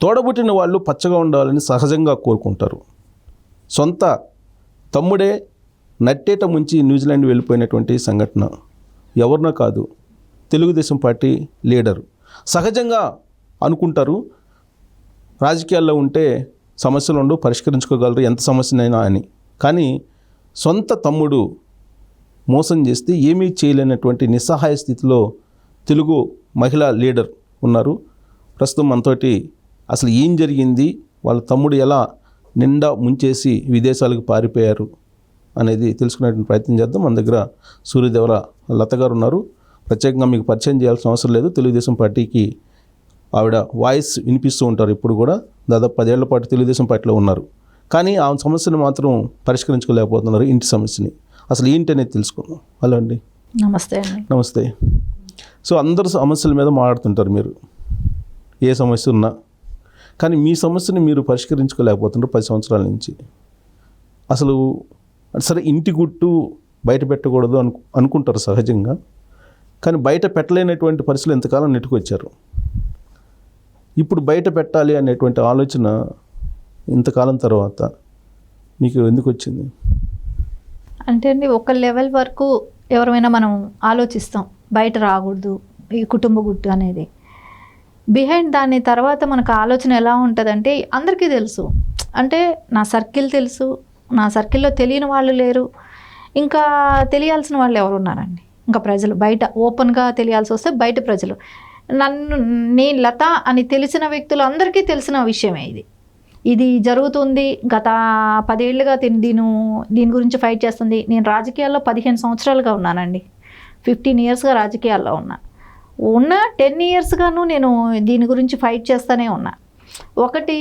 తోడబుట్టిన వాళ్ళు పచ్చగా ఉండాలని సహజంగా కోరుకుంటారు. సొంత తమ్ముడే నట్టేట ముంచి న్యూజిలాండ్ వెళ్ళిపోయినటువంటి సంఘటన ఎవరినో కాదు తెలుగుదేశం పార్టీ లీడరు. సహజంగా అనుకుంటారు రాజకీయాల్లో ఉంటే సమస్యలు ఉండవు పరిష్కరించుకోగలరు ఎంత సమస్యనైనా అని. కానీ సొంత తమ్ముడు మోసం చేస్తే ఏమీ చేయలేనటువంటి నిస్సహాయ స్థితిలో తెలుగు మహిళా లీడర్ ఉన్నారు. ప్రస్తుతం మనతోటి అసలు ఏం జరిగింది? వాళ్ళ తమ్ముడు ఎలా నిండా ముంచేసి విదేశాలకు పారిపోయారు అనేది తెలుసుకునేటువంటి ప్రయత్నం చేద్దాం. మన దగ్గర సూర్యదేవర లత గారు ఉన్నారు. ప్రత్యేకంగా మీకు పరిచయం చేయాల్సిన అవసరం లేదు. తెలుగుదేశం పార్టీకి ఆవిడ వాయిస్ వినిపిస్తూ ఉంటారు ఇప్పుడు కూడా. దాదాపు పదేళ్ళ పాటు తెలుగుదేశం పార్టీలో ఉన్నారు. కానీ ఆ సమస్యను మాత్రం పరిష్కరించుకోలేకపోతున్నారు ఇంటి సమస్యని. అసలు ఏంటి అనేది తెలుసుకుందాం. హలో అండి. నమస్తే నమస్తే. సో అందరు సమస్యల మీద మాట్లాడుతుంటారు మీరు. ఏ సమస్య ఉన్నా కానీ మీ సమస్యని మీరు పరిష్కరించుకోలేకపోతున్నారు పది సంవత్సరాల నుంచి. అసలు సరే ఇంటి గుట్టు బయట పెట్టకూడదు అను అనుకుంటారు సహజంగా. కానీ బయట పెట్టలేనటువంటి పరిస్థితులు ఎంతకాలం నెట్టుకొచ్చారు? ఇప్పుడు బయట పెట్టాలి అనేటువంటి ఆలోచన ఇంతకాలం తర్వాత మీకు ఎందుకు వచ్చింది అంటే అండి ఒక లెవెల్ వరకు ఎవరైనా మనం ఆలోచిస్తాం బయట రాకూడదు ఈ కుటుంబ గుట్టు అనేది. బిహైండ్ దాని తర్వాత మనకు ఆలోచన ఎలా ఉంటుందంటే అందరికీ తెలుసు. అంటే నా సర్కిల్ తెలుసు నా సర్కిల్లో తెలియని వాళ్ళు లేరు. ఇంకా తెలియాల్సిన వాళ్ళు ఎవరు ఉన్నారండి? ఇంకా ప్రజలు బయట ఓపెన్గా తెలియాల్సి వస్తే బయట ప్రజలు. నన్ను నేను లత అని తెలిసిన వ్యక్తులు అందరికీ తెలిసిన విషయమే ఇది. ఇది జరుగుతుంది గత పదేళ్ళుగా దీని దీని దీని గురించి ఫైట్ చేస్తుంది. నేను రాజకీయాల్లో పదిహేను సంవత్సరాలుగా ఉన్నానండి. ఫిఫ్టీన్ ఇయర్స్గా రాజకీయాల్లో ఉన్నా. ఉన్న టెన్ ఇయర్స్గాను నేను దీని గురించి ఫైట్ చేస్తూనే ఉన్నా. ఒకటి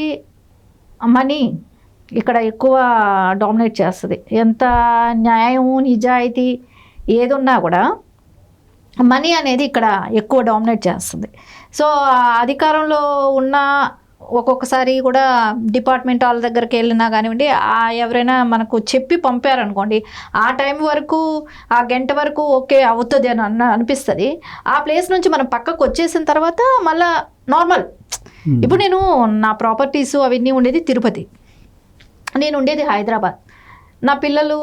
మనీ ఇక్కడ ఎక్కువ డామినేట్ చేస్తుంది. ఎంత న్యాయం నిజాయితీ ఏదున్నా కూడా మనీ అనేది ఇక్కడ ఎక్కువ డామినేట్ చేస్తుంది. సో అధికారంలో ఉన్న ఒక్కొక్కసారి కూడా డిపార్ట్మెంట్ వాళ్ళ దగ్గరికి వెళ్ళినా కానివ్వండి ఆ ఎవరైనా మనకు చెప్పి పంపారనుకోండి ఆ టైం వరకు ఆ గంట వరకు ఓకే అవుతుంది అని అన్న అనిపిస్తుంది. ఆ ప్లేస్ నుంచి మనం పక్కకు వచ్చేసిన తర్వాత మళ్ళా నార్మల్. ఇప్పుడు నేను నా ప్రాపర్టీస్ అవన్నీ ఉండేది తిరుపతి. నేను ఉండేది హైదరాబాద్. నా పిల్లలు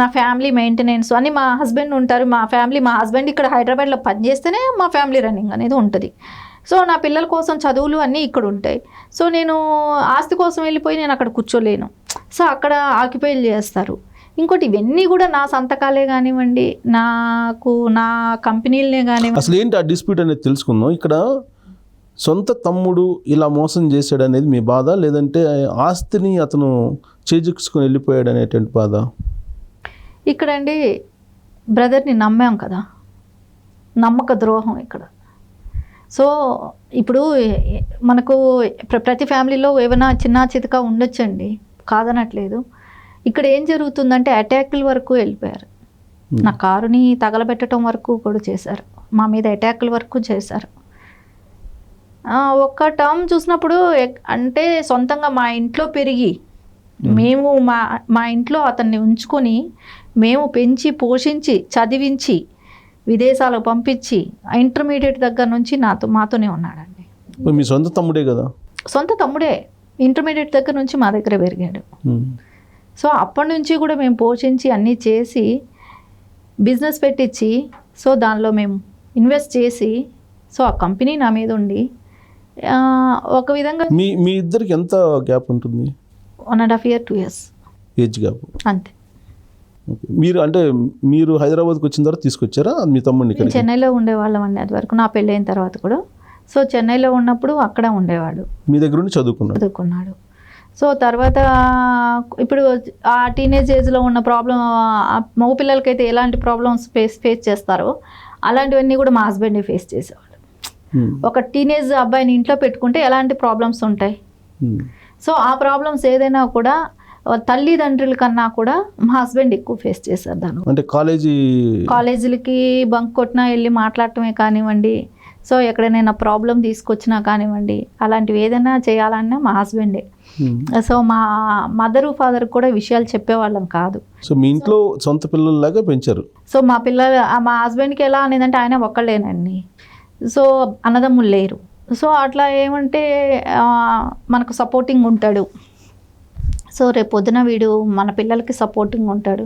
నా ఫ్యామిలీ మెయింటెనెన్స్ అని మా హస్బెండ్ ఉంటారు. మా ఫ్యామిలీ మా హస్బెండ్ ఇక్కడ హైదరాబాద్లో పనిచేస్తేనే మా ఫ్యామిలీ రన్నింగ్ అనేది ఉంటుంది. సో నా పిల్లల కోసం చదువులు అన్నీ ఇక్కడ ఉంటాయి. సో నేను ఆస్తి కోసం వెళ్ళిపోయి నేను అక్కడ కూర్చోలేను. సో అక్కడ ఆక్యుపైలు చేస్తారు. ఇంకోటి ఇవన్నీ కూడా నా సంతకాలే కానివ్వండి నాకు నా కంపెనీలనే కానివ్వండి. అసలు ఏంటి ఆ డిస్ప్యూట్ అనేది తెలుసుకుందాం. ఇక్కడ సొంత తమ్ముడు ఇలా మోసం చేశాడు అనేది మీ బాధ లేదంటే ఆస్తిని అతను చేజిక్చుకొని వెళ్ళిపోయాడు అనేటువంటి బాధ? ఇక్కడండి బ్రదర్ని నమ్మాం కదా. నమ్మక ద్రోహం ఇక్కడ. సో ఇప్పుడు మనకు ప్ర- ప్రతి ఫ్యామిలీలో ఏమైనా చిన్న చితక ఉండొచ్చండి. కాదనట్లేదు. ఇక్కడ ఏం జరుగుతుందంటే అటాక్ల వరకు వెళ్ళిపోయారు. నా కారుని తగలబెట్టడం వరకు కూడా చేశారు. మా మీద అటాక్ల వరకు చేశారు. ఒక్క టర్మ్ చూసినప్పుడు అంటే సొంతంగా మా ఇంట్లో పెరిగి మేము మా మా ఇంట్లో అతన్ని ఉంచుకొని మేము పెంచి పోషించి చదివించి విదేశాలకు పంపించి ఇంటర్మీడియట్ దగ్గర నుంచి నాతో మాతోనే ఉన్నాడండి. మీ సొంత తమ్ముడే కదా? సొంత తమ్ముడే. ఇంటర్మీడియట్ దగ్గర నుంచి మా దగ్గర పెరిగాడు. సో అప్పటి నుంచి కూడా మేము పోషించి అన్నీ చేసి బిజినెస్ పెట్టించి సో దానిలో మేము ఇన్వెస్ట్ చేసి సో ఆ కంపెనీ నా మీద ఉండి ఒక విధంగా మీ మీ ఇద్దరికి ఎంత గ్యాప్ ఉంటుంది? One and half year two years. Age gap. అంతే. మీరు అంటే మీరు హైదరాబాద్కి వచ్చిన తర్వాత తీసుకొచ్చారా? మీ తమ్ముడిని చెన్నైలో ఉండేవాళ్ళం అండి అది వరకు. నా పెళ్ళైన తర్వాత కూడా. సో చెన్నైలో ఉన్నప్పుడు అక్కడ ఉండేవాడు. మీ దగ్గర ఉండి చదువుకున్నాడు? చదువుకున్నాడు. సో తర్వాత ఇప్పుడు ఆ టీనేజ్ ఏజ్లో ఉన్న ప్రాబ్లం మగ పిల్లలకైతే ఎలాంటి ప్రాబ్లమ్స్ ఫేస్ ఫేస్ చేస్తారో అలాంటివన్నీ కూడా మా హస్బెండే ఫేస్ చేసేవాడు. ఒక టీనేజ్ అబ్బాయిని ఇంట్లో పెట్టుకుంటే ఎలాంటి ప్రాబ్లమ్స్ ఉంటాయి. సో ఆ ప్రాబ్లమ్స్ ఏదైనా కూడా తల్లిదండ్రుల కన్నా కూడా మా హస్బెండ్ ఎక్కువ ఫేస్ చేశారు దాని అంటే కాలేజీ కాలేజీలకి బంక్ కొట్టినా వెళ్ళి మాట్లాడటమే కానివ్వండి సో ఎక్కడైనా ప్రాబ్లం తీసుకొచ్చినా కానివ్వండి అలాంటివి ఏదైనా చేయాలన్నా మా హస్బెండే. సో మా మదరు ఫాదర్ కూడా విషయాలు చెప్పేవాళ్ళం కాదు. సో మీ ఇంట్లో సొంత పిల్లల్లాగా పెంచారు? సో మా పిల్లలు మా హస్బెండ్కి ఎలా అనేదంటే ఆయన ఒక్కళ్ళేనండి. సో అన్నదమ్ములు లేరు. సో అట్లా ఏమంటే మనకు సపోర్టింగ్ ఉంటాడు. సో రేపు పొద్దున వీడు మన పిల్లలకి సపోర్టింగ్ ఉంటాడు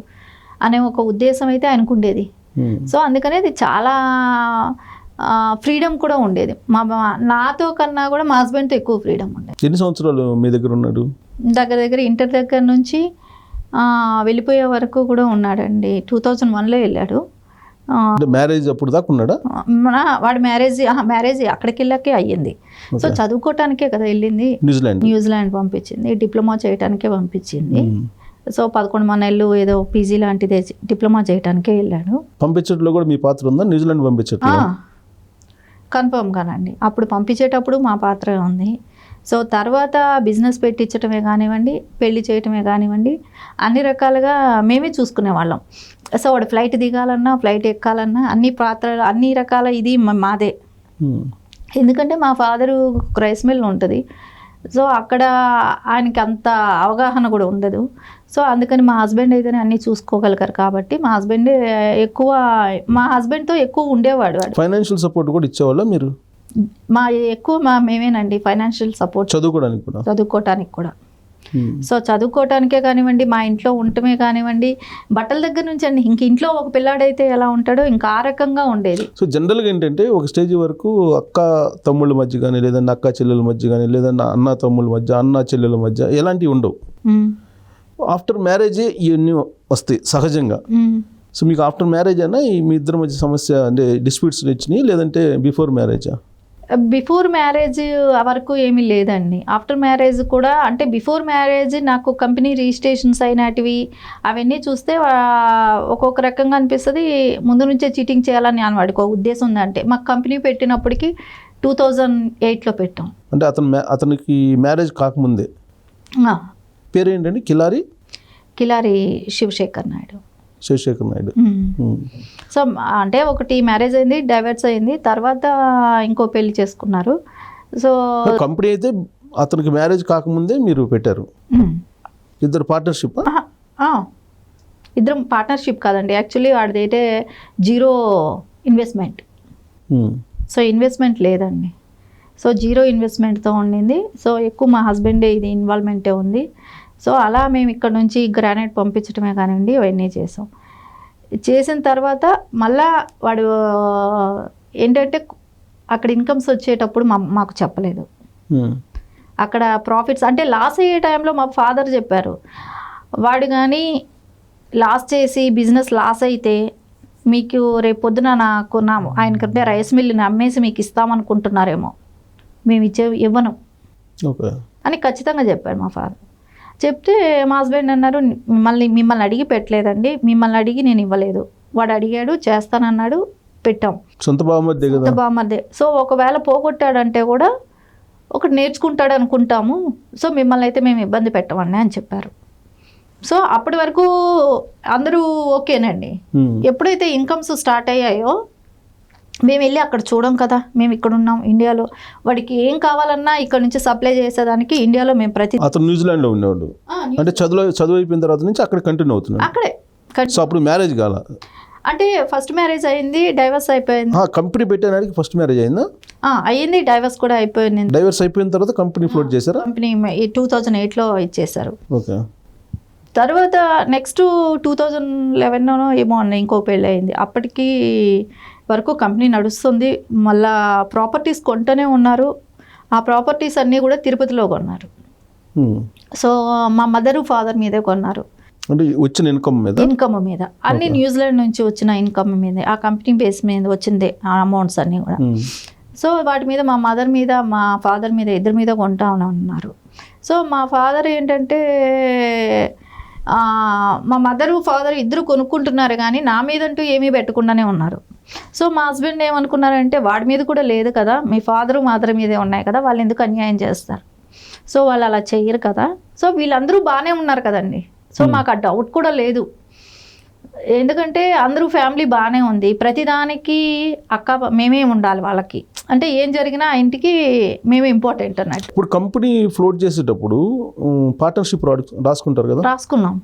అనే ఒక ఉద్దేశం అయితే ఆయనకు ఉండేది ఉమ్. సో అందుకనే ఇది చాలా ఫ్రీడమ్ కూడా ఉండేది. మా నాతో కన్నా కూడా మా హస్బెండ్తో ఎక్కువ ఫ్రీడమ్ ఉండేది. ఎన్ని సంవత్సరాలు మీ దగ్గర ఉన్నాడు? దగ్గర దగ్గర ఇంటర్ దగ్గర నుంచి వెళ్ళిపోయే వరకు కూడా ఉన్నాడండి. టూ థౌజండ్ వన్లో వెళ్ళాడు. మ్యారేజ్ అప్పుడు దాకా ఉన్నాడా? మన వాడి మ్యారేజ్ మ్యారేజ్ అక్కడికి వెళ్ళాకే అయ్యింది. సో. చదువుకోవటానికే కదా వెళ్ళింది. New Zealand. న్యూజిలాండ్ పంపించింది. డిప్లొమా చేయటానికే పంపించింది. సో పదకొండు మన నెలలు ఏదో పీజీ లాంటిది డిప్లొమా చేయటానికే వెళ్ళాడు. పంపించట్లో కూడా మీ పాత్ర ఉందా? న్యూజిలాండ్ పంపించట్లో? కన్ఫర్మ్ కానండి. అప్పుడు పంపించేటప్పుడు మా పాత్ర ఉంది. సో తర్వాత బిజినెస్ పెట్టించటమే కానివ్వండి పెళ్ళి చేయటమే కానివ్వండి అన్ని రకాలుగా మేమే చూసుకునేవాళ్ళం. సో వాడు ఫ్లైట్ దిగాలన్నా ఫ్లైట్ ఎక్కాలన్నా అన్ని పాత్రలు అన్ని రకాల ఇది మాదే. ఎందుకంటే మా ఫాదరు రైస్ మిల్ ఉంటుంది. సో అక్కడ ఆయనకి అంత అవగాహన కూడా ఉండదు. సో అందుకని మా హస్బెండ్ అయితేనే అన్నీ చూసుకోగలుగుతారు కాబట్టి మా హస్బెండ్ ఎక్కువ మా హస్బెండ్తో ఎక్కువ ఉండేవాడు వాడు. ఫైనాన్షియల్ సపోర్ట్ కూడా ఇచ్చేవాళ్ళ మీరు? మా ఎక్కువ మా మేమేనండి ఫైనాన్షియల్ సపోర్ట్. చదువుకోవడానికి కూడా? చదువుకోవటానికి కూడా. సో చదువుకోవటానికే కానివ్వండి మా ఇంట్లో ఉండటమే కానివ్వండి బట్టల దగ్గర నుంచి అండి ఇంక ఇంట్లో ఒక పిల్లాడైతే ఎలా ఉంటాడో ఇంకా ఆ రకంగా ఉండేది. సో జనరల్గా ఏంటంటే ఒక స్టేజ్ వరకు అక్క తమ్ముళ్ళ మధ్య కానీ లేదన్నా అక్క చెల్లెల మధ్య కానీ లేదన్నా అన్న తమ్ముళ్ళ మధ్య అన్న చెల్లెల మధ్య ఎలాంటివి ఉండవు. ఆఫ్టర్ మ్యారేజే ఇవన్నీ వస్తాయి సహజంగా. సో మీకు ఆఫ్టర్ మ్యారేజ్ అయినా ఈ మీ ఇద్దరి మధ్య సమస్య అంటే డిస్ప్యూట్స్ వచ్చినాయి లేదంటే బిఫోర్ మ్యారేజా బిఫోర్ మ్యారేజ్ వరకు ఏమీ లేదండి. ఆఫ్టర్ మ్యారేజ్ కూడా అంటే బిఫోర్ మ్యారేజ్ నాకు కంపెనీ రిజిస్ట్రేషన్స్ అయినటివి అవన్నీ చూస్తే ఒక్కొక్క రకంగా అనిపిస్తుంది ముందు నుంచే చీటింగ్ చేయాలని అని వాడికి ఒక ఉద్దేశం ఉందంటే మాకు కంపెనీ పెట్టినప్పటికి టూ థౌజండ్ ఎయిట్లో పెట్టాం. అంటే అతను అతనికి మ్యారేజ్ కాకముందే. పేరు ఏంటండి కిలారి? కిలారి శివశేఖర్ నాయుడు. శివశేఖర్ నాయుడు. సో అంటే ఒకటి మ్యారేజ్ అయింది డైవర్స్ అయింది తర్వాత ఇంకో పెళ్ళి చేసుకున్నారు. సో కంపెనీ అయితే అతనికి మ్యారేజ్ కాకముందే మీరు పెట్టారు. ఇద్దరు పార్ట్నర్షిప్. ఇద్దరం పార్ట్నర్షిప్ కాదండి. యాక్చువల్లీ వాడిదైతే జీరో ఇన్వెస్ట్మెంట్. సో ఇన్వెస్ట్మెంట్ లేదండి. సో జీరో ఇన్వెస్ట్మెంట్తో ఉండింది. సో ఎక్కువ మా హస్బెండే ఇది ఇన్వాల్వ్మెంటే ఉంది. సో అలా మేము ఇక్కడ నుంచి గ్రానైట్ పంపించడమే కానివ్వండి అవన్నీ చేసాం. చేసిన తర్వాత మళ్ళా వాడు ఏంటంటే అక్కడ ఇన్కమ్స్ వచ్చేటప్పుడు మా మాకు చెప్పలేదు. అక్కడ ప్రాఫిట్స్ అంటే లాస్ అయ్యే టైంలో మా ఫాదర్ చెప్పారు వాడు కానీ లాస్ చేసి బిజినెస్ లాస్ అయితే మీకు రేపు పొద్దున నాకు నా ఆయనకంటే రైస్ మిల్ని అమ్మేసి మీకు ఇస్తామనుకుంటున్నారేమో. మేము ఇచ్చే ఇవ్వను. అని ఖచ్చితంగా చెప్పాడు మా ఫాదర్ చెప్తే మా హస్బెండ్ అన్నారు మిమ్మల్ని మిమ్మల్ని అడిగి పెట్టలేదండి మిమ్మల్ని అడిగి నేను ఇవ్వలేదు. వాడు అడిగాడు చేస్తానన్నాడు పెట్టాం. సొంత బావమరిదే కదా. అంత బాగుంది సో ఒకవేళ పోగొట్టాడంటే కూడా ఒకటి నేర్చుకుంటాడు అనుకుంటాము. సో మిమ్మల్ని అయితే మేము ఇబ్బంది పెట్టమండి అని చెప్పారు. సో అప్పటి వరకు అందరూ ఓకేనండి. ఎప్పుడైతే ఇన్కమ్స్ స్టార్ట్ అయ్యాయో మేము వెళ్ళి అక్కడ చూడం కదా మేము ఇక్కడ ఉన్నాం ఇండియాలో. వాడికి ఏం కావాలన్నా ఇక్కడ నుంచి సప్లై చేసేదానికి ఇండియాలో మేము ప్రతి అతను న్యూజిలాండ్లో ఉండేవాడు. అంటే చదువు చదువు అయిపోయిన తర్వాత నుంచి అక్కడ కంటిన్యూ అవుతున్నాడు. అక్కడే. సో అప్పుడు మ్యారేజ్ కాల. అంటే ఫస్ట్ మ్యారేజ్ అయింది డైవర్స్ అయిపోయింది. కంపెనీ పెట్టడానికి ఫస్ట్ మ్యారేజ్ అయిందా? అయ్యింది డైవర్స్ కూడా అయిపోయింది. డైవర్స్ అయిపోయిన తర్వాత కంపెనీ ఫ్లోట్ చేశారా? కంపెనీ టూ థౌజండ్ ఎయిట్లో ఇచ్చేసారు ఓకే. తర్వాత నెక్స్ట్ టూ థౌజండ్ లెవెన్లోనో ఏమో అన్న ఇంకో పెళ్ళి అయింది. అప్పటికి వరకు కంపెనీ నడుస్తుంది. మళ్ళా ప్రాపర్టీస్ కొంటూనే ఉన్నారు. ఆ ప్రాపర్టీస్ అన్నీ కూడా తిరుపతిలో కొన్నారు. ఉమ్. సో మా మదరు ఫాదర్ మీదే కొన్నారు. అంటే వచ్చిన ఇన్కమ్ మీద? ఇన్కమ్ మీద. అన్ని న్యూజిలాండ్ నుంచి వచ్చిన ఇన్కమ్ మీద. ఆ కంపెనీ బేస్ మీద వచ్చిందే ఆ అమౌంట్స్ అన్నీ కూడా. ఉమ్. సో వాటి మీద మా మదర్ మీద మా ఫాదర్ మీద ఇద్దరి మీద కొంటా ఉన్నారు. సో మా ఫాదర్ ఏంటంటే మా మదరు ఫాదర్ ఇద్దరు కొనుక్కుంటున్నారు కానీ నా మీదంటూ ఏమీ పెట్టకుండానే ఉన్నారు. సో మా హస్బెండ్ ఏమనుకున్నారంటే వాడి మీద కూడా లేదు కదా మీ ఫాదరు మదర్ మీదే ఉన్నాయి కదా వాళ్ళు ఎందుకు అన్యాయం చేస్తారు? సో వాళ్ళు అలా చెయ్యరు కదా. సో వీళ్ళందరూ బాగానే ఉన్నారు కదండి. సో మాకు ఆ డౌట్ కూడా లేదు. ఎందుకంటే అందరూ ఫ్యామిలీ బాగానే ఉంది. ప్రతిదానికి అక్క మేమే ఉండాలి వాళ్ళకి. అంటే ఏం జరిగినా ఆ ఇంటికి మేమే ఇంపార్టెంట్ అన్నట్టు. ఇప్పుడు కంపెనీ ఫ్లోట్ చేసేటప్పుడు పార్ట్నర్షిప్ రాసుకుంటారు కదా? రాసుకున్నాం.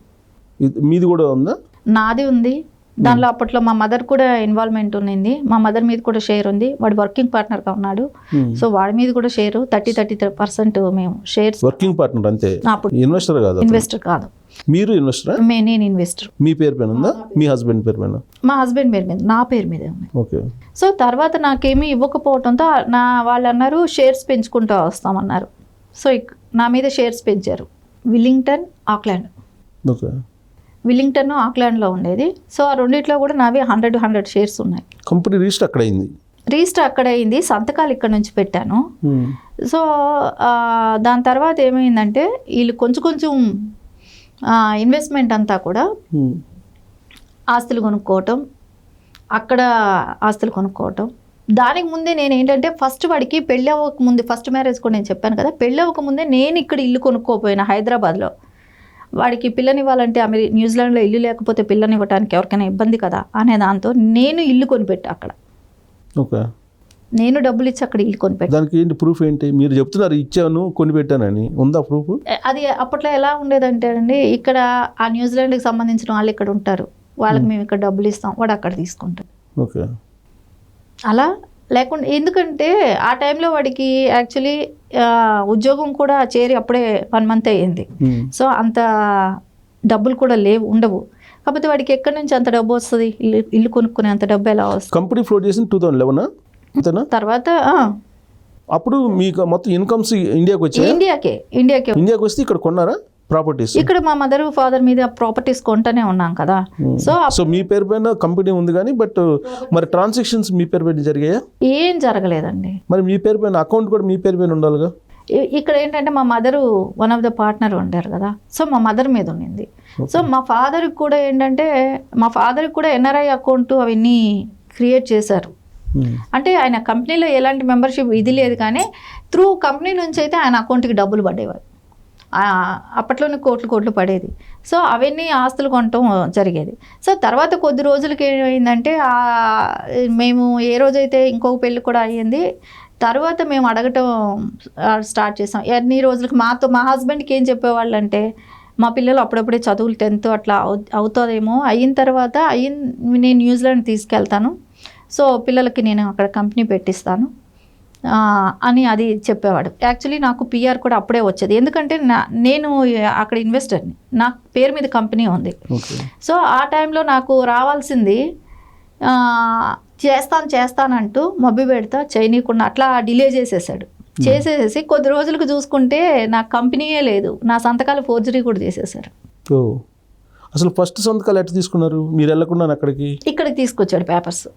ఇది- మీది కూడా ఉందా? నాది ఉంది. దానిలో అప్పట్లో మా మదర్ కూడా ఇన్వాల్వ్మెంట్ ఉన్నింది. మా మదర్ మీద కూడా షేర్ ఉంది. వాడు వర్కింగ్ పార్ట్నర్గా ఉన్నాడు. Hmm. సో వాడి మీద కూడా షేర్. థర్టీ థర్టీ పర్సెంట్ మేము షేర్స్. వర్కింగ్ పార్ట్నర్ అంతే. అప్పుడు ఇన్వెస్టర్ కాదు అతను. ఇన్వెస్టర్ కాదు. మీరు ఇన్వెస్టరా మే నేను ఇన్వెస్టర్ మీ పేరు పైన ఉందా? మీ హస్బెండ్ పేరు పైన మా హస్బెండ్ పేరు మీద నా పేరు మీదే ఉంది. ఓకే సో తర్వాత నాకేమీ ఇవ్వకపోవడంతో నా వాళ్ళు అన్నారు షేర్స్ పెంచుకుంటూ వస్తామన్నారు. సో నా మీద షేర్స్ పెంచారు. విల్లింగ్టన్ ఆక్లాండ్ ఓకే విల్లింగ్టన్ ఆక్లాండ్లో ఉండేది. సో ఆ రెండిట్లో కూడా నావి హండ్రెడ్ హండ్రెడ్ షేర్స్ ఉన్నాయి. కంపెనీ రిజిస్టర్ అక్కడ అయింది? రిజిస్టర్ అక్కడ అయింది. సంతకాలు ఇక్కడ నుంచి పెట్టాను. Hmm. సో దాని తర్వాత ఏమైందంటే వీళ్ళు కొంచెం కొంచెం ఇన్వెస్ట్మెంట్ అంతా కూడా. ఆస్తులు కొనుక్కోవటం అక్కడ ఆస్తులు కొనుక్కోవటం. దానికి ముందే నేను ఏంటంటే ఫస్ట్ వాడికి పెళ్ళి అవ్వక ముందే ఫస్ట్ మ్యారేజ్ కూడా నేను చెప్పాను కదా పెళ్ళి అవ్వక ముందే నేను ఇక్కడ ఇల్లు కొనుక్కోపోయినా హైదరాబాద్లో. వాడికి పిల్లనివ్వాలంటే అమెరి న్యూజిలాండ్లో ఇల్లు లేకపోతే పిల్లనివ్వడానికి ఎవరికైనా ఇబ్బంది కదా అనే దాంతో నేను ఇల్లు కొనిపెట్టా అక్కడ. ఓకే. నేను డబ్బులు ఇచ్చి అక్కడ ఇల్లు కొనిపెట్టా దానికి ఏంటి ప్రూఫ్ ఏంటి? మీరు చెప్తున్నారు ఇచ్చాను కొని పెట్టానని ఉందా ప్రూఫ్ అది అప్పట్లో ఎలా ఉండేదంటే అండి ఇక్కడ ఆ న్యూజిలాండ్కి సంబంధించిన వాళ్ళు ఇక్కడ ఉంటారు. వాళ్ళకి మేము. ఇక్కడ డబ్బులు ఇస్తాం వాడు అక్కడ తీసుకుంటాడు. ఓకే. అలా లేకుండా ఎందుకంటే ఆ టైంలో వాడికి యాక్చువల్లీ ఉద్యోగం కూడా చేరి అప్పుడే వన్ మంత్ అయ్యింది. సో అంత డబ్బులు కూడా లేవు ఉండవు. కాకపోతే వాడికి ఎక్కడి నుంచి అంత డబ్బు వస్తుంది? ఇల్లు ఇల్లు కొనుక్కునే అంత డబ్బు ఎలా వస్తుంది? కంపెనీ ఫ్లోట్ చేసిన టూ థౌసండ్ లెవెనా తర్వాత అప్పుడు మీకు మొత్తం ఇన్కమ్స్ ఇండియాకి వచ్చాయి? ఇండియాకే ఇండియాకే ఇండియాకి వస్తే ఇక్కడ కొన్నారా ప్రాపర్టీస్? ఇక్కడ మా మదర్ ఫాదర్ మీద ప్రాపర్టీస్ కొంటూనే ఉన్నాం కదా. సో సో మీ పేరు పైన కంపెనీ ఉంది కానీ బట్ మరి ట్రాన్సాక్షన్స్ మీ పేరు పైన జరిగాయా? ఏం జరగలేదండి. మరి మీ పేరు పైన అకౌంట్ కూడా మీ పేరు పైన ఉండాలిగా? ఇక్కడ ఏంటంటే మా mother one of the partner ఉంటారు కదా. సో మా మదర్ మీద ఉండింది సో మా ఫాదర్కి కూడా ఏంటంటే మా ఫాదర్కి కూడా ఎన్ఆర్ఐ అకౌంట్ అవన్నీ క్రియేట్ చేశారు. Hmm. అంటే ఆయన కంపెనీలో ఎలాంటి మెంబర్షిప్ ఇది లేదు కానీ త్రూ కంపెనీ నుంచి అయితే ఆయన అకౌంట్కి డబ్బులు పడేవారు. అప్పట్లోనే కోట్లు కోట్లు పడేది. సో అవన్నీ ఆస్తులు కొనటం జరిగేది. సో తర్వాత కొద్ది రోజులకి ఏమైందంటే మేము ఏ రోజైతే ఇంకొక పెళ్ళి కూడా అయ్యింది తర్వాత మేము అడగటం స్టార్ట్ చేసాం. ఎన్ని రోజులకి మాతో మా హస్బెండ్కి ఏం చెప్పేవాళ్ళు అంటే మా పిల్లలు అప్పుడప్పుడే చదువులు టెన్త్ అట్లా అవు అవుతుందేమో అయిన తర్వాత అయిన నేను న్యూజిలాండ్ తీసుకెళ్తాను సో పిల్లలకి నేను అక్కడ కంపెనీ పెట్టిస్తాను. అని అది చెప్పేవాడు. యాక్చువల్లీ నాకు పిఆర్ కూడా అప్పుడే వచ్చేది. ఎందుకంటే నా నేను అక్కడ ఇన్వెస్టర్ని. నా పేరు మీద కంపెనీ ఉంది. సో ఆ టైంలో నాకు రావాల్సింది చేస్తాను చేస్తానంటూ మబ్బి పెడతా చేయనీయకుండా అట్లా డిలే చేసేసాడు. చేసేసి కొద్ది రోజులకు చూసుకుంటే నా కంపెనీయే లేదు. నా సంతకాలు ఫోర్జరీ కూడా చేసేసారు. అసలు ఫస్ట్ సంతకాలు ఎట్లా తీసుకున్నారు? మీరు వెళ్ళకుండా అక్కడికి? ఇక్కడికి తీసుకొచ్చాడు పేపర్స్.